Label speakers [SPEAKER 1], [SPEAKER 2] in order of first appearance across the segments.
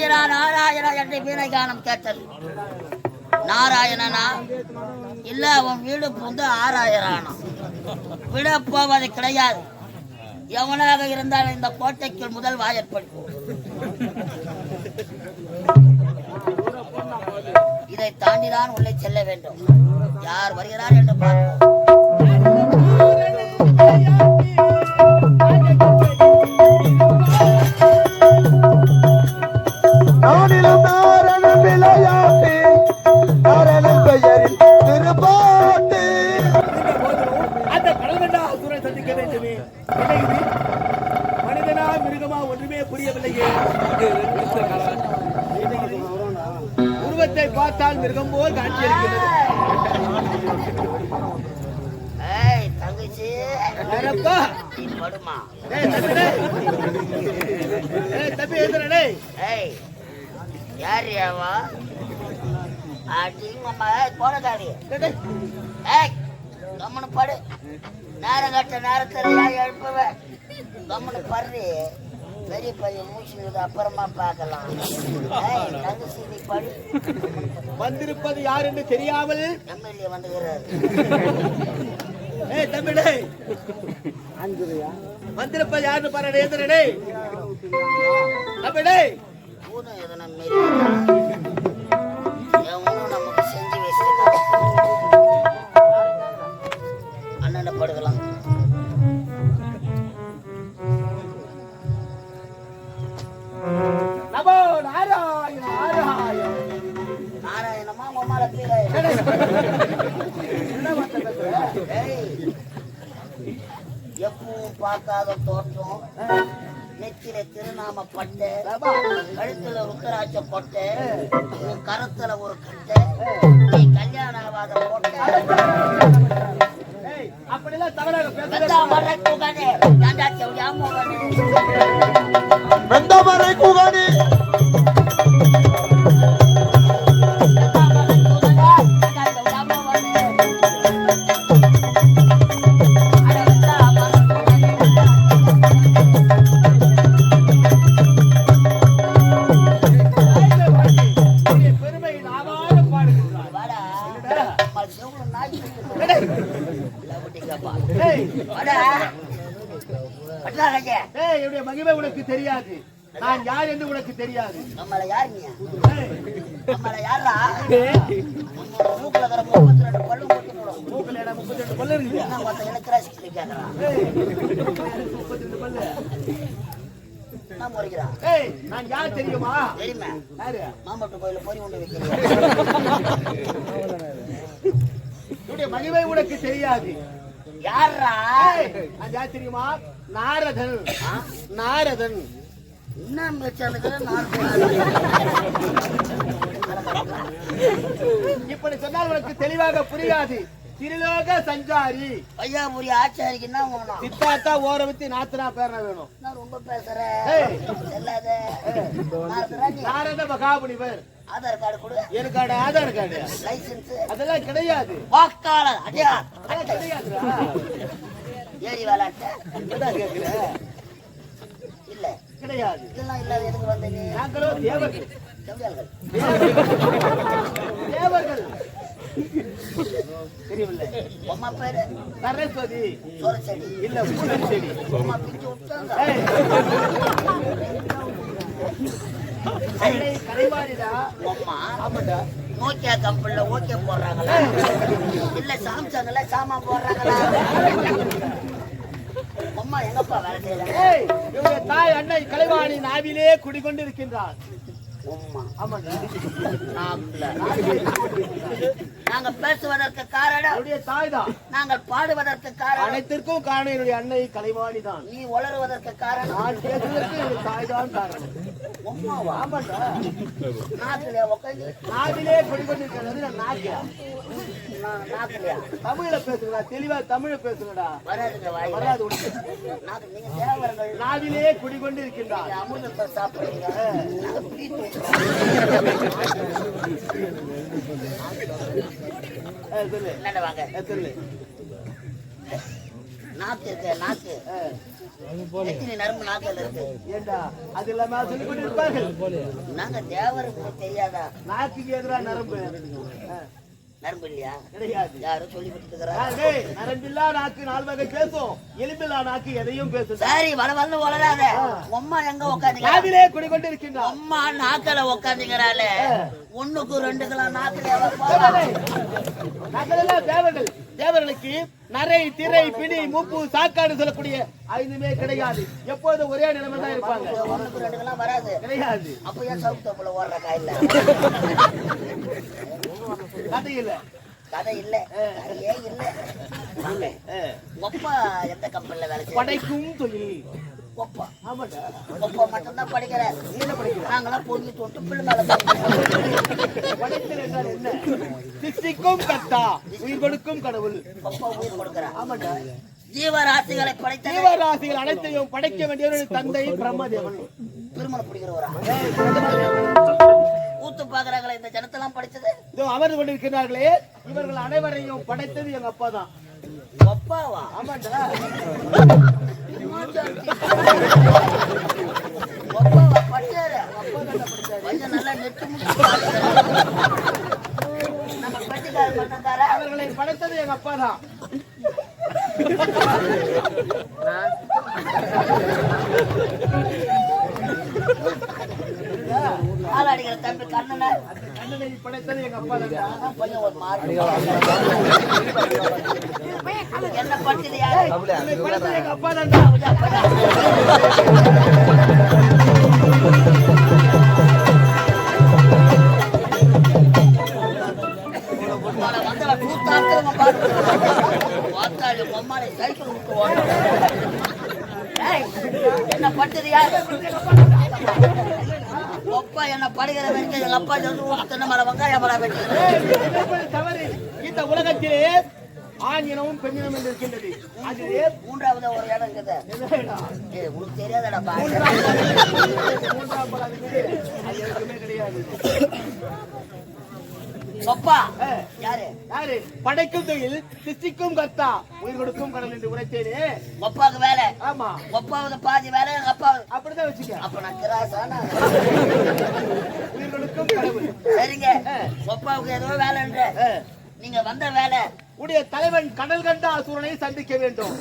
[SPEAKER 1] நாராயணா நாராயணா என்று வீணை கேட்டது. நாராயணனா? இல்ல அவன் வீடு புந்து ஆராயணானா விட போவது கிடையாது. எவனாக இருந்தாலும் இந்த கோட்டைக்கு முதல் வாயற்படி இதை தாண்டிதான் உள்ளே செல்ல வேண்டும். யார் வருகிறார் என்று பார்ப்போம்.
[SPEAKER 2] டேய், டேய். ஏய்
[SPEAKER 1] கம்முனு படு. நேரம் கட்ட நேரத்தில் எழுப்புவேன் கம்முனு படுறி. பெரிய பையன் மூச்சுனது அப்புறமா பார்க்கலாம்.
[SPEAKER 2] வந்திருப்பது யார் என்று தெரியாமல்?
[SPEAKER 1] எம்எல்ஏ வந்துகிறாரு.
[SPEAKER 2] ஏய் தம்பி டேய் வந்திருப்பது யாருன்னு பாரு டேய்
[SPEAKER 1] பூனை எதனா எப்பவும் பார்க்காத தோற்றம் நெத்தில திருநாம பட்டு கழுத்துல ருக்கராட்ச பொட்டு உன் கரத்துல ஒரு கட்டு நீ கல்யாணம் ஆகாத பொட்டு
[SPEAKER 2] ஏய், அப்படிலாம் தவறாக பேசவே
[SPEAKER 1] வெந்தா குகனே.
[SPEAKER 2] என்னுடைய மகிமை உனக்கு தெரியாது. நான் யார் என்று உனக்கு தெரியாது.
[SPEAKER 1] நம்மள யார் நீ? நம்மள யாரா மூக்குல முப்பத்தி ரெண்டு பல்லும் கொட்டி போடும்
[SPEAKER 2] மூக்குல இடம் முப்பத்தி ரெண்டு பல்லு
[SPEAKER 1] கேட்கறான்
[SPEAKER 2] முப்பத்தி ரெண்டு பல்லு.
[SPEAKER 1] முறைக்கிறான்
[SPEAKER 2] ஏய், நான் யார் தெரியுமா?
[SPEAKER 1] தெரியுமா?
[SPEAKER 2] யாரு?
[SPEAKER 1] மாமட்டு கோயில பொறி ஒன்று வைக்கிறேன்
[SPEAKER 2] மகிமை உனக்கு தெரியாது.
[SPEAKER 1] யாரா
[SPEAKER 2] நான் யார் தெரியுமா? நாரதன். நாரதன்.
[SPEAKER 1] என்ன
[SPEAKER 2] இப்படி சொன்னால் உனக்கு தெளிவாக புரியாது. திருலோக சஞ்சாரி.
[SPEAKER 1] பையாபுரி ஆச்சாரிக்கு என்ன வேணும்
[SPEAKER 2] சித்தாத்தா ஓரவத்தி நாத்தனா பேரண வேணும்.
[SPEAKER 1] நான் ரொம்ப. பேசுறேன்.
[SPEAKER 2] நாரத மகாபுனிவர்
[SPEAKER 1] ஆதார் கார்டு கொடு.
[SPEAKER 2] எனக்கு ஆதார் கார்டு.
[SPEAKER 1] லைசன்ஸ்.
[SPEAKER 2] அதெல்லாம் கிடையாது.
[SPEAKER 1] வாக்காளர்
[SPEAKER 2] அதெல்லாம் கிடையாதுடா.
[SPEAKER 1] ஏறி விளாட்ட இல்ல.
[SPEAKER 2] கிடையாது.
[SPEAKER 1] இதெல்லாம் இல்லாத எதுக்கு வந்த நீ
[SPEAKER 2] நாங்களோ தேவர்கள். தேவர்கள். தெரியவில்லை.
[SPEAKER 1] அம்மா பேரு?
[SPEAKER 2] சரஸ்வதி.
[SPEAKER 1] சோரச்செடி
[SPEAKER 2] இல்ல செடி
[SPEAKER 1] விட்டாங்க நோக்கியா கம்பெனில ஓகே போடுறாங்களா? இல்ல சாம்சங்ல சாமான் போடுறாங்களா? அம்மா எங்கப்பா வேலை செய்யறாங்க
[SPEAKER 2] தாய் அன்னை கலைவாணி நாவிலே குடிகொண்டு இருக்கின்றார்
[SPEAKER 1] அம்மா.
[SPEAKER 2] ஆமாண்டா.
[SPEAKER 1] நாக்குல. நாங்க பேசுவதற்கு காரணம்
[SPEAKER 2] அவருடைய தாய் தான்
[SPEAKER 1] நாங்கள் பாடுவதற்கு காரணம்
[SPEAKER 2] அனைத்திற்கும் காரணம் என்னுடைய அன்னை கலைவாணி தான்
[SPEAKER 1] நீ வளருவதற்கு காரணம்
[SPEAKER 2] நான் பேசுவதற்கு என்னுடைய தாய் தான் காரணம். நாவிலே நான் நாக்கு தமிழ்ல பேசுங்கடா தெளிவா தமிழ்ல பேசுங்கடா. வராது
[SPEAKER 1] தேவர்கள்
[SPEAKER 2] நாவிலே குடிகொண்டு இருக்கின்றார்
[SPEAKER 1] அமிர்தத்தை சாப்பிடுறீங்க.
[SPEAKER 2] சொல்லு.
[SPEAKER 1] வாங்க?
[SPEAKER 2] சொல்லு.
[SPEAKER 1] நாக்கு இருக்க நாக்கு.
[SPEAKER 2] ஏய்,
[SPEAKER 1] எத்தனை நரம்பு நாக்கல் இருக்கு.
[SPEAKER 2] ஏண்டா? அது இல்லாம சொல்லி கொண்டு இருப்பார்கள்
[SPEAKER 1] நாங்க தேவருக்கு தெரியாதா?
[SPEAKER 2] நாக்குக்கு எதிரா நரம்பு.
[SPEAKER 1] நரம்பு இல்லையா?
[SPEAKER 2] கிடையாது.
[SPEAKER 1] யாரும் சொல்லி கொடுத்துக்கிறா
[SPEAKER 2] ஆ, டேய், நரம்பில்லா நாக்கு நாலு வகை பேசும். எலும்பில்லா நாக்கு எதையும் பேசும்
[SPEAKER 1] சரி வள வந்து வளராத. அம்மா எங்க உட்காந்தீங்க
[SPEAKER 2] காவிலே
[SPEAKER 1] அம்மா நாக்கல உட்காந்தீங்கறால ஒண்ணுக்கு ரெண்டுக்கெல்லாம் நாக்கல
[SPEAKER 2] நாங்களெல்லாம் தேவர்கள் தேவர்களுக்கு நரை திரை பிடி மூப்பு சாக்காடு சொல்லக்கூடிய ஐந்துமே கிடையாது. எப்போதும் ஒரே நிலைமை தான் இருப்பாங்க.
[SPEAKER 1] ஒண்ணுக்கு ரெண்டுக்கெல்லாம் வராது
[SPEAKER 2] கிடையாது.
[SPEAKER 1] அப்ப ஏன் சவுக்கு தப்புல ஓடுற
[SPEAKER 2] கதை இல்ல.
[SPEAKER 1] கதை இல்ல. கதையே இல்ல. ஒப்பா எந்த கம்பெனில வேலை
[SPEAKER 2] படைக்கும் தொழில்.
[SPEAKER 1] ஒப்பா.
[SPEAKER 2] ஆமாடா
[SPEAKER 1] ஒப்பா மட்டும்தான் படிக்கிறேன் நாங்களாம் பொண்ணு தொட்டு பிள்ளை மேல படிக்கிறோம்.
[SPEAKER 2] படைத்தல் என்றால் என்ன? சிருஷ்டிக்கும் கத்தா உயிர் கொடுக்கும் கடவுள்.
[SPEAKER 1] ஒப்பா உயிர் கொடுக்குறான்
[SPEAKER 2] ஆமாடா
[SPEAKER 1] ஜீவராசிகளை படைத்த
[SPEAKER 2] ஜீவராசிகள் அனைத்தையும் படைக்க வேண்டியவர் தந்தை பிரம்மதேவன்.
[SPEAKER 1] திருமணம் பிடிக்கிறவரா ஊத்து பாக்குறாங்களே இந்த ஜனத்தெல்லாம் படிச்சது?
[SPEAKER 2] இதோ அமர்ந்து கொண்டிருக்கிறார்களே. இவர்கள் அனைவரையும் படைத்தது எங்க அப்பா தான்.
[SPEAKER 1] ஒப்பாவா?
[SPEAKER 2] ஆமாண்டா.
[SPEAKER 1] ஒப்பாவா? படிச்சாரு. கொஞ்சம் நல்லா நெட்டு. நம்ம பெட்டிக்கார பண்ணக்கார?
[SPEAKER 2] அவர்களை படைத்தது எங்க அப்பா தான்.
[SPEAKER 1] ஆள் அடிக்கிற தம்பி கண்ணனை
[SPEAKER 2] கண்ணனை படைத்தது எங்க அப்பா தான்
[SPEAKER 1] பையன் ஒரு மாறு என்ன படிச்சது யாரு
[SPEAKER 2] எங்க அப்பா தான்
[SPEAKER 1] ஒப்பா என்ன படுகிற வரைக்கும் எங்க அப்பா சொல்லி தென்னை மரம் வெங்காய மரம்
[SPEAKER 2] தவறு. இந்த உலகத்திலே ஆண் இனமும் பெண் இனம் என்று இருக்கின்றது. அதிலே
[SPEAKER 1] மூன்றாவது ஒரு இடம் இருக்குது. உனக்கு தெரியாதடா
[SPEAKER 2] எதுவுமே கிடையாது.
[SPEAKER 1] ஒப்பா
[SPEAKER 2] ஏ,
[SPEAKER 1] யாரு?
[SPEAKER 2] யாரு? படைக்கும் தொழில் சிருஷ்டிக்கும் கர்த்தா. உயிர் கொடுக்கும் கடல் என்று உரைத்தேனே.
[SPEAKER 1] ஒப்பாவுக்கு வேலை.
[SPEAKER 2] ஆமா.
[SPEAKER 1] ஒப்பாவது பாதி வேலை எங்க அப்பாவது
[SPEAKER 2] அப்படிதான் வச்சுக்க.
[SPEAKER 1] அப்ப நான் கிராசானா?
[SPEAKER 2] உயிர் கொடுக்கும் கடவுள்.
[SPEAKER 1] சரிங்க. ஒப்பாவுக்கு ஏதோ வேலைன்ற. நீங்க வந்த வேலை.
[SPEAKER 2] உடைய தலைவன் கடல் கண்ட அசுரனை சந்திக்க வேண்டும்.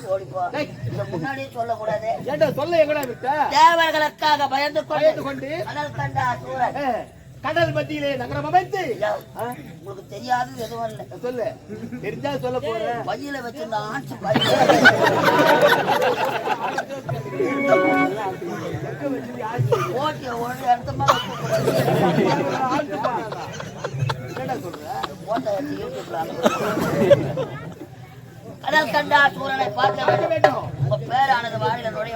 [SPEAKER 1] முன்னாடியே சொல்லக்கூடாது.
[SPEAKER 2] ஏண்டா சொல்ல எங்கடா விட்ட?
[SPEAKER 1] தேவர்களுக்காக பயந்து கொண்டு கடல் கண்ட சூரன்
[SPEAKER 2] ஏ, கடல் மத்தியிலே நகரம் அமைத்து.
[SPEAKER 1] உங்களுக்கு தெரியாதது எதுவும் இல்லை.
[SPEAKER 2] சொல்லு. தெரிஞ்சா சொல்ல போறேன்
[SPEAKER 1] பையில வச்சிருந்த ஆட்சி ஓட்டிய ஒன்று அடுத்த மாதிரி
[SPEAKER 2] என்னடா சொல்ற?
[SPEAKER 1] ஓட்ட வச்சு யூடியூப்ல. கடல் கண்டா சூரனை பார்க்க வேண்டும். உங்க பேரானது வாயில நுழைய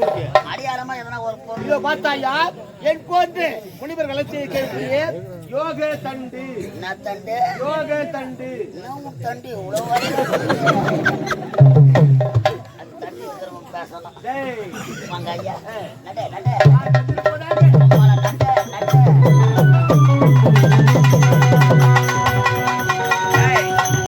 [SPEAKER 2] உனக்கு.
[SPEAKER 1] அடையாளமா எதனா ஒரு பொருள்
[SPEAKER 2] பார்த்தாயா? என் போன்று முனிவர் வளர்ச்சியை கேட்கிறியே யோக தண்டு.
[SPEAKER 1] என்ன தண்டு?
[SPEAKER 2] யோக தண்டு.
[SPEAKER 1] இன்னும் தண்டு இவ்வளவு
[SPEAKER 2] டேய்.
[SPEAKER 1] வாங்க ஐயா. நட நட.